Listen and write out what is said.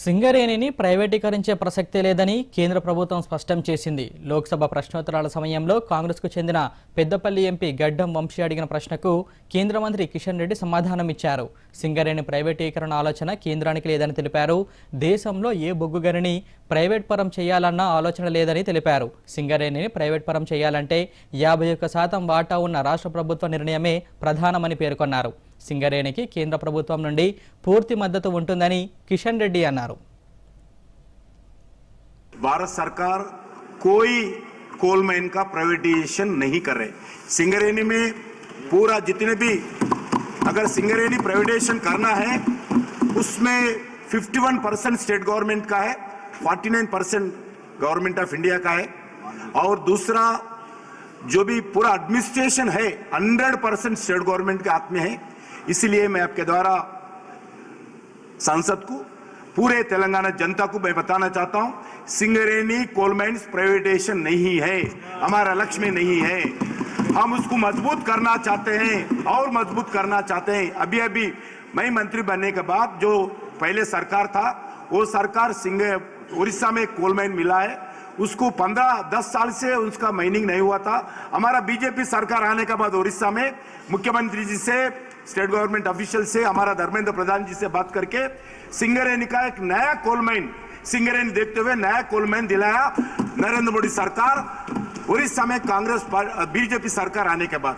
సింగరేణిని ప్రైవేటీకరించే ప్రసక్తే లేదని కేంద్ర ప్రభుత్వం స్పష్టం చేసింది. లోక్సభ ప్రశ్నోత్తరాల సమయంలో కాంగ్రెస్కు చెందిన పెద్దపల్లి ఎంపీ గడ్డం వంశీ అడిగిన ప్రశ్నకు కేంద్ర మంత్రి కిషన్ రెడ్డి సమాధానం ఇచ్చారు. సింగరేణి ప్రైవేటీకరణ ఆలోచన కేంద్రానికి లేదని తెలిపారు. దేశంలో ఏ బొగ్గు గనిని ప్రైవేట్ పరం చేయాలన్న ఆలోచన లేదని తెలిపారు. సింగరేణిని ప్రైవేట్ పరం చేయాలంటే యాభై ఒక్క శాతం వాటా ఉన్న రాష్ట్ర ప్రభుత్వ నిర్ణయమే ప్రధానమని పేర్కొన్నారు. సింగరేణికి కేంద్ర ప్రభుత్వం నుండి పూర్తి మద్దతు ఉంటుందని కిషన్ రెడ్డి అన్నారు भारत सरकार कोई कोल माइन का प्राइवेटाइजेशन नहीं कर रहे सिंगरेनी में पूरा जितने भी अगर सिंगरेनी प्राइवेटाइजेशन करना है उसमें 51 परसेंट स्टेट गवर्नमेंट का है 49 परसेंट गवर्नमेंट ऑफ इंडिया का है और दूसरा जो भी पूरा एडमिनिस्ट्रेशन है 100 परसेंट स्टेट गवर्नमेंट के हाथ में है इसलिए मैं आपके द्वारा सांसद को, पूरे तेलंगाना जनता को मैं बताना चाहता हूँ सिंगरेनी कोल माइंस प्राइवेटाइजेशन नहीं है, हमारा लक्ष्य नहीं है। हम उसको मज़बूत करना चाहते हैं, और मज़बूत करना चाहते हैं। अभी अभी मैं मंत्री बनने के बाद जो पहले सरकार था, वो सरकार सिंग, उड़ीसा में कोल माइन मिला है। उसको 15 10 साल से उसका माइनिंग नहीं हुआ था। हमारा बीजेपी सरकार आने के बाद उड़ीसा में मुख्यमंत्री जी से स्टेट गवर्नमेंट ऑफिशियल से हमारा धर्मेंद्र प्रधान जी से बात करके सिंगरेनी का एक नया कोल माइन सिंगरेनी देखते हुए नया कोल माइन दिलाया नरेंद्र मोदी सरकार उड़ीसा में कांग्रेस बीजेपी सरकार आने के बाद।